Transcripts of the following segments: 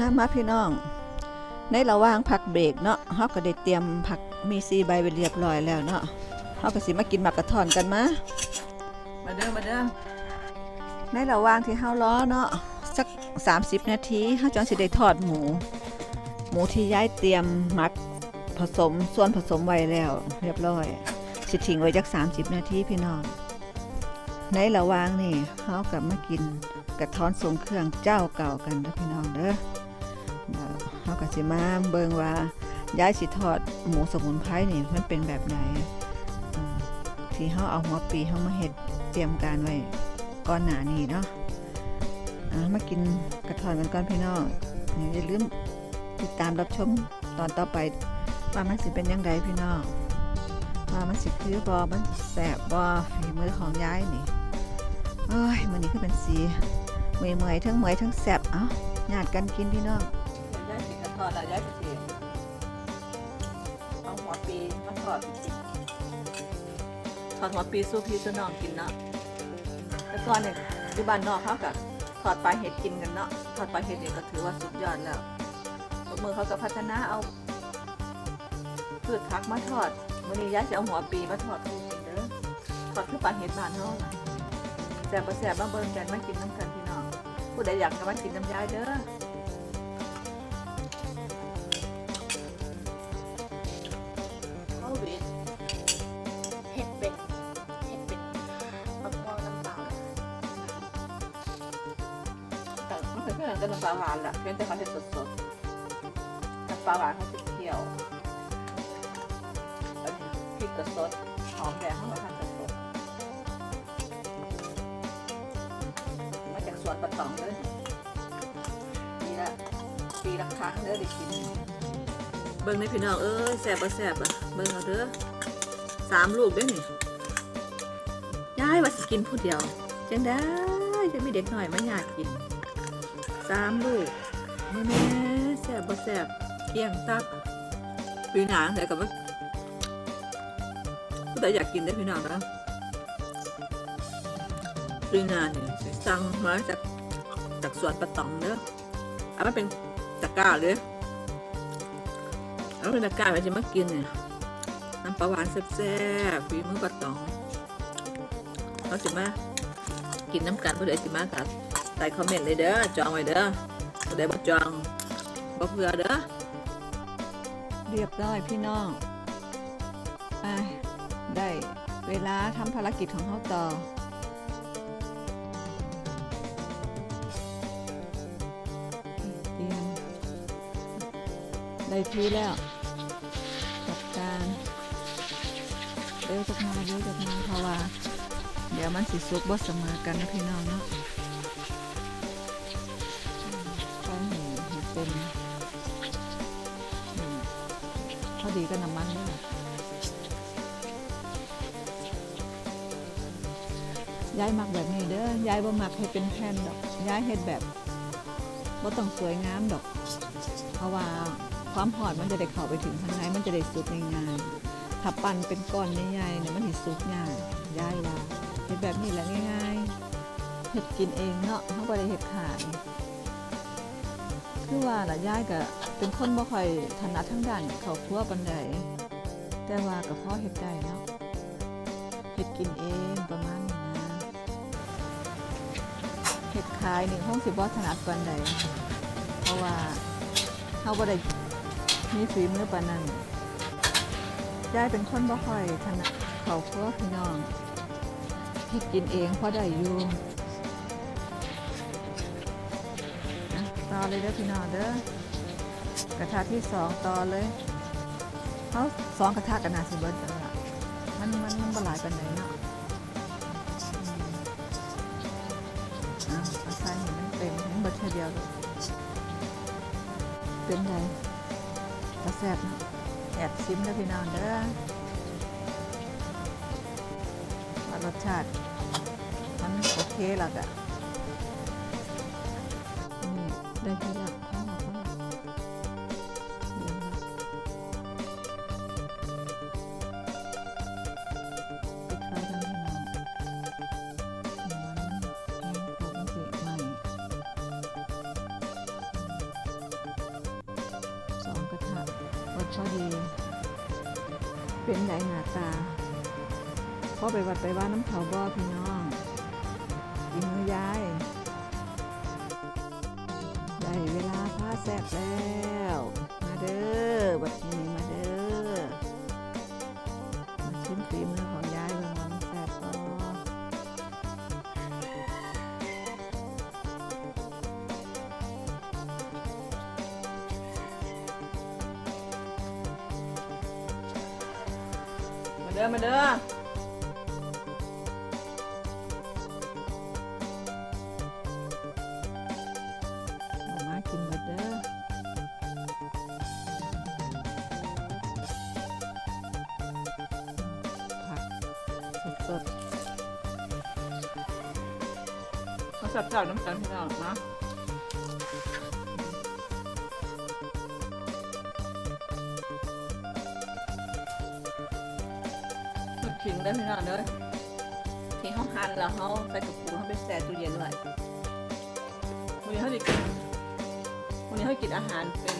มามาพี่น้อง ในระหว่างพักเบรกเนาะเฮาก็ได้เตรียมผักมีซีใบไว้เรียบร้อยแล้วเนาะเฮาก็สิมากินหมักกระท่อนกันมามาเด้อมาเด้อในระหว่างที่เฮารอเนาะสัก 30 นาทีเฮาจังสิได้ทอดหมู หมูที่ย้ายเตรียมหมักผสมส่วนผสมไว้แล้ว เรียบร้อยสิทิ้งไว้จัก 30 นาทีพี่น้องในระหว่างนี่เฮากลับมากินกระท้อนทรงเครื่องเจ้าเก่ากันเด้อพี่น้องเด้อ เฮาก็สิมาเบิ่งว่าย้ายสิทอดหมูสมุนไพรนี่มันเป็นแบบไหนที่เฮาเอาหัวปีเฮามาเฮ็ดเตรียมการไว้ก่อนหน้านี้เนาะมากินกระทอนกันก่อนพี่น้องอย่าลืมติดตามรับชมตอนต่อไปว่ามันสิเป็นยังไงพี่น้องว่ามันสิคือบอมันแสบบอฝีมือของย้ายนี่เอ้ยมันนี้ก็เป็นสีเมื่อยเมื่อยทั้งเมื่อยทั้งแสบเอ้าญาติกันกินพี่น้อง ยายสิกระทอดแล้วยายสิเอาหัวปีมาทอดทอดหัวปีสู้พี่สู้น้องกินเนาะแต่ก่อนเนี่ยที่บ้านนอกเขากับทอดปลาเห็ดกินกันเนาะทอดปลาเห็ดเนี่ยก็ถือว่าสุดยอดแล้วมือเขาก็พัฒนาเอาพืชผักมาทอดวันนี้ยายจะเอาหัวปีมาทอดทูกินเด้อทอดคือปลาเห็ดบานเฮาล่ะแซ่บบ่แซ่บมาเบิ่งกันมากินน้ำกันพี่น้องผู้ใดอยากก็มากินน้ำยายเด้อ แต่มันเป็นเพื่อนกันน้ำปลาหวานล่ะเพียงแต่เขาเฮ็ดสดๆน้ำปลาหวานเขาจะเคี่ยวอันนี้พริกก็สดหอมแดงเขาก็ทานสดมาจากสวนปะตองเด้อนี่ละปีละครั้งเด้อได้กินเบิ่งในพี่น้องเอ้ยแซ่บบ่แซ่บอะเบิ่งเอาเด้อสามลูกเด้อนี่ยายว่าสกินผู้เดียวจังได้จะมีเด็กหน่อยมาอยากกิน สามลูกแม่แม่แซ่บบ่แซ่บเกลี้ยงตับปีหนาแต่กับว่าผู้ใดอยากกินได้พี่น้องนะปีหนาเนี่ยสั่งมาจากจากสวนปะตองเด้อเอามาเป็นตะกร้าเลยแล้วบรรยากาศเราจะมากินเนี่ยน้ำปลาหวานแซ่บๆฝีมือปลาตองเราสิมากินน้ำกันผู้ใดสิมากับ ใส่คอมเมนต์เลยเด้อจองไว้เด้อผู้ใดบ่จองบ่เพื่อเด้อเรียบร้อยพี่น้องไปได้เวลาทำภารกิจของเขาต่อเตรียมได้ที่แล้วจัดการเร็วจักมาเร็วจักมาเพราะว่า เดี๋ยวมันสิสุกบ่เสมอกันนะพี่น้องเนาะ เป็นอืมพอดีกับน้ำมันเลยย้ายมักแบบนี้เด้อย้ายบ่มักให้เป็นแผ่นดอกย้ายเฮ็ดแบบบ่ต้องสวยงามดอก เพราะว่าความหอดมันจะได้เข้าไปถึงข้างในมันจะได้สุกง่ายๆถ้าปั่นเป็นก้อนใหญ่ๆเนี่ยมันสิสุกยากย่ายว่าเฮ็ดแบบนี้แหละง่ายๆเฮ็ดกินเองเนาะเขาบ่ได้เฮ็ดขาย คือว่าล่ะย่ายก็เป็นคนบ่ค่อยถนัดทางด้านข้าวครัวปานใดแต่ว่าก็พอเฮ็ดได้เนาะเฮ็ดกินเองประมาณนี้นะเฮ็ดขายนี่คงสิบ่ถนัดปานใดเพราะว่าเขาบ่ได้มีฝีมือปานนั้นยายเป็นคนบ่ค่อยถนัดเขาครัวพี่น้องเฮ็ดกินเองพอได้อยู่ อเลยเด้อพี่น้องเด้อกระทะที่สองต่อเลยเขาสองกระทะกันนาสิเบิดแล้วละมันมันมันบ่หลายปานใดเนาะอะเอาใส่ให้มันเต็มให้มันเบิดเท่าเดียวเลยเป็นไงกระแซบแอบชิมแล้วพี่น้องเด้อรสชาติมันโอเคแล้วกะ ได้ที่แล้วข้าวข้าวเดี๋ยวนะปิดไฟกันพี่น้องมันแห้งตัวมันสิใหม่พอดี เป็นไหนหนาตาพ่อไปวัดไปว่าน้ำเขาบ่พี่น้องกินมือยาย ได้เวลาพาแซ่บแล้ว มาเด้อบัดนี้มาเด้อ มาชิมฝีมือของยายเบิ่งว่ามันแซ่บบ่มาเด้อ มาเด้อ สดๆเขาสับๆน้ำตาลพี่น้องนะหมดขิงได้อพี่น้องเด้อที่เขาหั่นแล้วเขาใส่กระปุกเขาไปแช่ตู้เย็นไว้วันนี้เขาจะกินวันนี้เขากินอาหารเป็น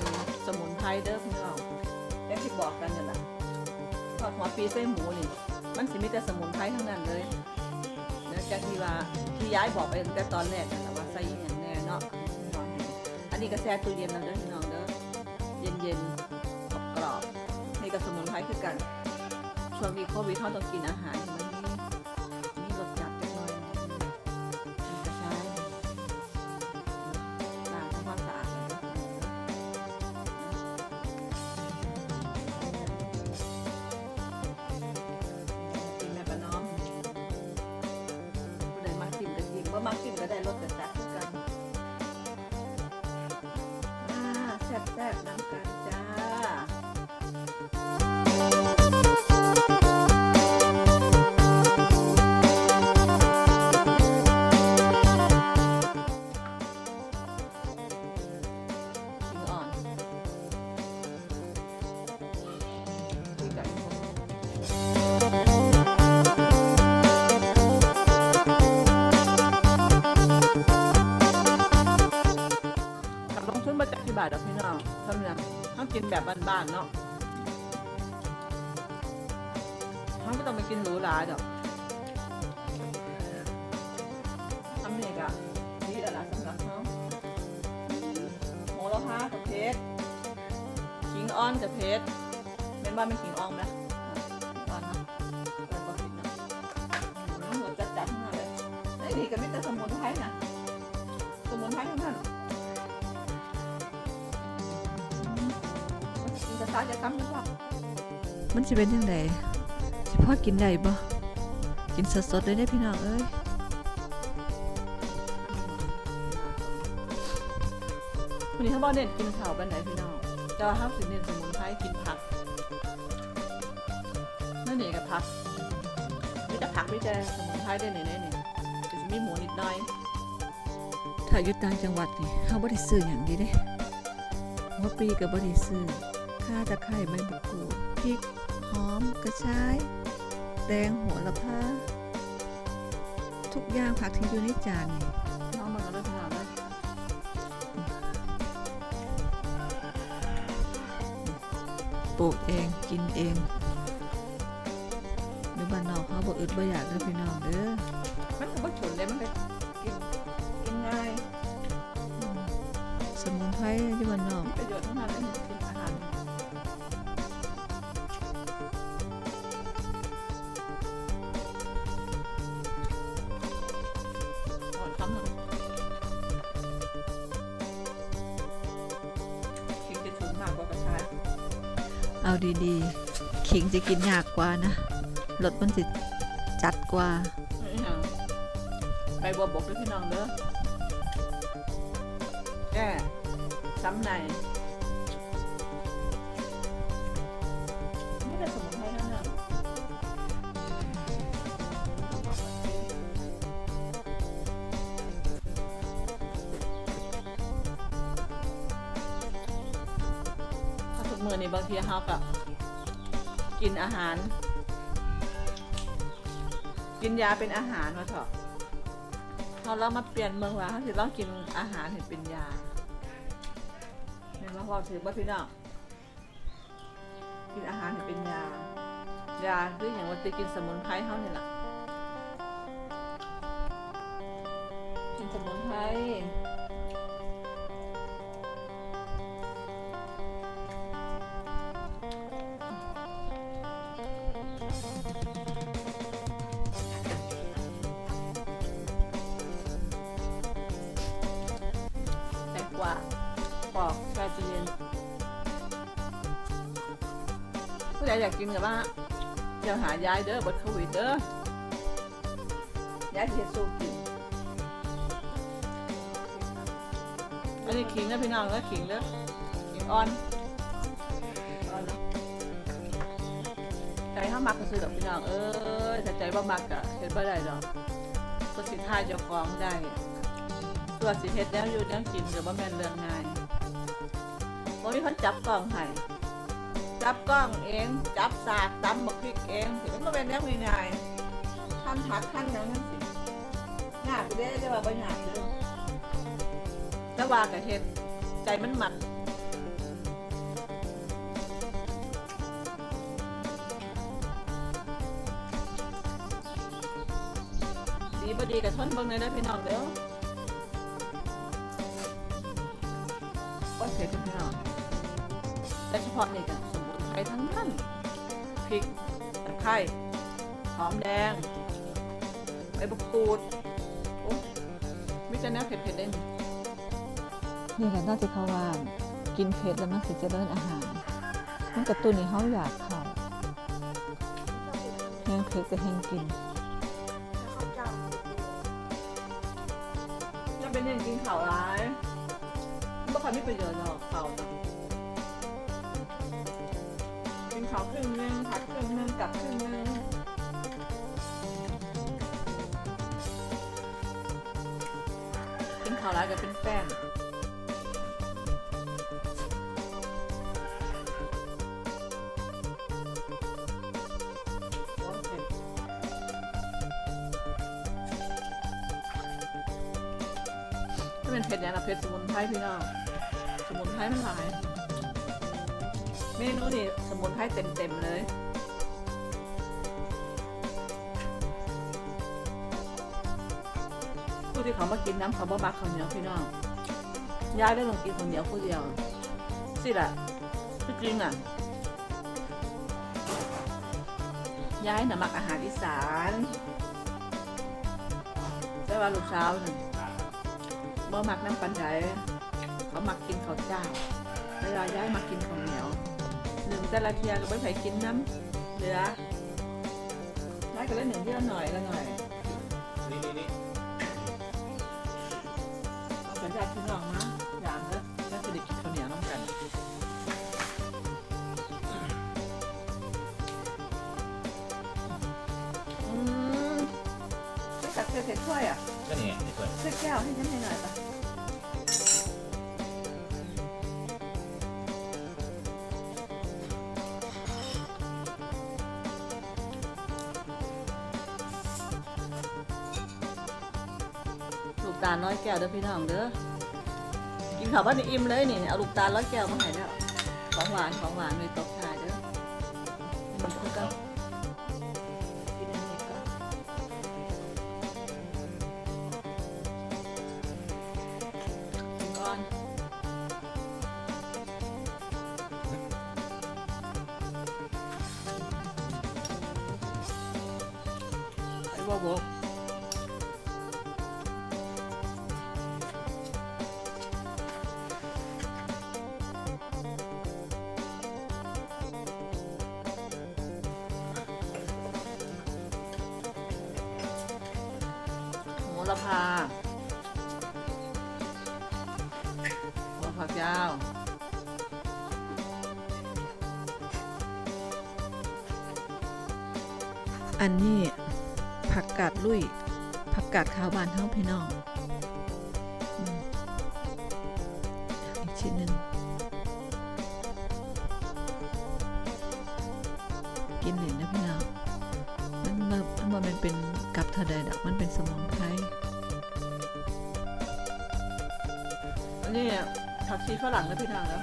สมุนไพรเด้อพี่น้องอย่างที่บอกกันนี่นแหละทอดหัวปีไส้หมูนี่ มันสิมีแต่สมุนไพรทั้งนั้นเลยแล้วจากที่ว่าที่ย้ายบอกไปตั้งแต่ตอนแรกนั่นแหละว่าใส่อหย่างแน่เนาะอันนี้ก็แช่ตู้เย็นนะเด้อพี่น้องเด้อเย็นเย็นกรอบกรอบๆนี่ก็สมุนไพรคือกันช่วงนี้โควิดเขาต้องกินอาหาร มักกินก็ได้รสกระจัด แบบบ้านๆเนาะเขาไม่ต้องไปกินหรูหราดอกทำเนี่ยกะดีแล้วล่ะสำหรับเขาโหระพากับเพชรขิงอ่อนกับเพชรเป็นบ้านเป็นขิงอ่อนนะอ่อนนะแล้วก็พริกนะอืมเหมือนจัดๆทั้งนั้นเลยไอ้นี่ก็มีแต่สมุนไพรนะสมุนไพรทั้งนั้น กินกระซ้าจะซ้ำหรือเปล่ามันจะเป็นยังไงสิพ่อกินได้บ่กินสดๆเลยได้พี่น้องเอ้ยวันนี้เขาบอกเน้นกินข้าวบันไหนพี่น้องจะห้ามสิเน้นสมุนไพรกินผักนั่นเองกับผักมีแต่ผักมีแต่สมุนไพรได้ไหนๆนี่จะมีหมูนิดหน่อยถ้าอยู่ต่างจังหวัดนี่เขาบ่ได้ซื้ออย่างนี้เด้หัวปลีกับบริซื้อ ข่าตะไคร้ใบมะกรูดพริกหอมกระชายแตงโหัวละพาทุกอย่างผักที่อยู่ในจานนี่น้องมันก็ได้ขนาดเลยปลูกเองกินเองอยู่บ้านนอกเขาบอกอึดบ่อยากเด้อพี่น้องเด้อมันก็บ่ฉุนเลยมันก็กินกินง่ายสมุนไพรที่บ้านนอกประโยชน์ทั้งนั้นเลย เอาดีๆ ขิงจะกินยากกว่านะรสมันจะจัดกว่า ไปบัวบกด้วยพี่น้องเด้อแก่ซ้ำใน เขากับกินอาหาร กินยาเป็นอาหารมาเถอะเขาเรามาเปลี่ยนเมืองว่าเขาถือเรากินอาหารเห็นเป็นยาเห็นว่าพอถือว่าพี่น้องกินอาหารเห็นเป็นยายาคืออย่างว่าจะกินสมุนไพรเขาเนี่ยแหละ อยากกินกับว่าเดี๋ยวหายายเด้อบดโควิดเด้อยายเฮ็ดสู้กินอันนี้ขิงนะพี่น้องเด้อขิงเด้อขิงอ่อนอ่อนเนาะใจห้ามักก็ซื้อดอกพี่น้องเอ้ยแต่ใจบ่มักอะเฮ็ดบ่ได้ดอกก็สิท่ายเจ้าของได้ตัวสิเฮ็ดแล้วอยู่แล้วกินก็บ่แม่นเรื่องง่ายบ่มีคนจับกล้องให้ จับกล้องเอง จับสากตำบักพริกเองสิมันบ่แม่นแนวง่ายๆหั่นผักหั่นยังจังซี่ยากอยู่เด้แต่ว่าบ่ยากเด้อแต่ว่าก็เฮ็ดใจมันหมักดีบดีก็ทนเบิ่งหน่อยเด้อพี่น้องเด้อก็เผ็ดพี่น้องแต่เฉพาะนี่ก็สมุน ทั้งนั้นพริกตะไคร้หอมแดงใบมะกรูดโอ้มิจะแนวเผ็ดๆได้นี่นี่แหละนอกจากเขาว่ากินเผ็ดแล้วมันสิเจริญอาหาร มันกระตุ้นให้เขาอยากเขาแห้งเผ็ดก็แห้งกินยังเป็นเรื่องกินข่าวร้ายมันไม่ค่อยมีประโยชน์หรอกข่าว น่ะกินข่าครึ่งนึงผัดครึ่งนึงกลับครึ่งนึงกินข่าวร้ายก็เป็นแป้งถ้าเป็นเผ็ดอย่างนะเผ็ดสมุนไพรพี่น้องสมุนไพรมันหลาย เมนูนี่สมุนไพรเต็ม ๆ เลยผู้ที่เขามากินน้ำเขาบ่มักข้าวเหนียวพี่น้องยายได้ลองกินข้าวเหนียวผู้เดียว สิล่ะที่จริงอะย้ายน่ะมักอาหารอีสานแต่ว่าลูกสาวนี่บ่มักน้ำปันไดเขามักกินข้าวเจ้าเวลาย้ายมากินข้าวเหนียว หนึ่งแต่ละเทียก็ไม่ใส่กินน้ำเหลือย้ายก็เลยหนึ่งที่ละหน่อยละหน่อยนี่นี่นี่เอาสัญญาณพี่น้องมาอย่างเด้อแล้วจะได้กินข้าวเหนียวน้ำกันอืมไม่ตักเศษถ้วยอะก็นี่ไงในถ้วยเลือกแก้วให้ฉันหน่อยปะ ตาลร้อยแก้วเด้อพี่น้องเด้อกินข้าวบ้านนี่อิ่มเลยนี่เอาลูกตาลร้อยแก้วมาให้แล้วของหวานของหวานมีตบท้ายเด้อมันคือกันกินอันนี้ก่ อันนี้ผักกาดลุยผักกาดขาวบานเท่าพี่น้องอีกชิ้นหนึ่งกินเลยนะพี่น้องมันมามันมามันเป็นกับท่าใดดอกมันเป็นสมุนไพรอันนี้ผักชีฝรั่งนะพี่ทางแล้ว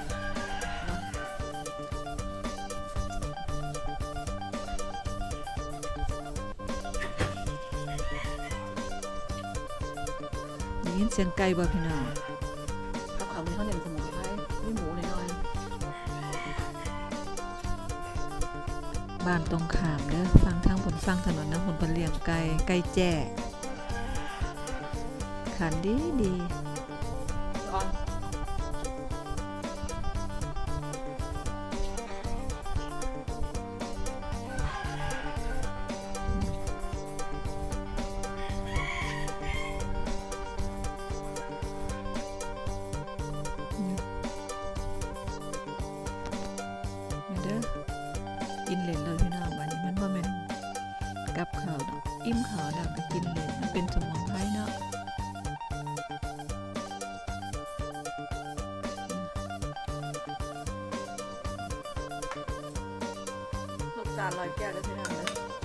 ยินเสียงไก่บ่พี่น้องกับเขามีข้าวเหนียวสมุนไพรมีหมูหน่อยบ้านตรงขามเด้อฟังทางผลฟังถนนน้ำผลเพิ่นเลี้ยงไก่ไก่แจ้ขันดีดี กินเล่นเลยพี่น้องวันนี้มันบ่แม่นกับข้าวอิ่มข้าวแล้วก็กินเล่นมันเป็นสมุนไพรเนาะลูกจานลอยแก้วเลยพี่น้องเลย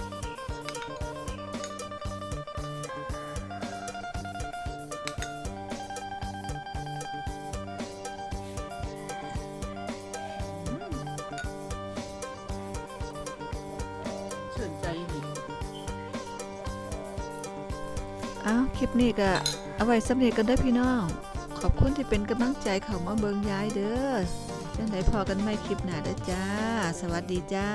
นี้ก็เอาไว้สำเร็จกันได้พี่น้อง ขอบคุณที่เป็นกำลังใจเข้ามาเบิงย้ายเด้อจังไดพอกันไม่คลิปหน้าเด้อจ้า สวัสดีจ้า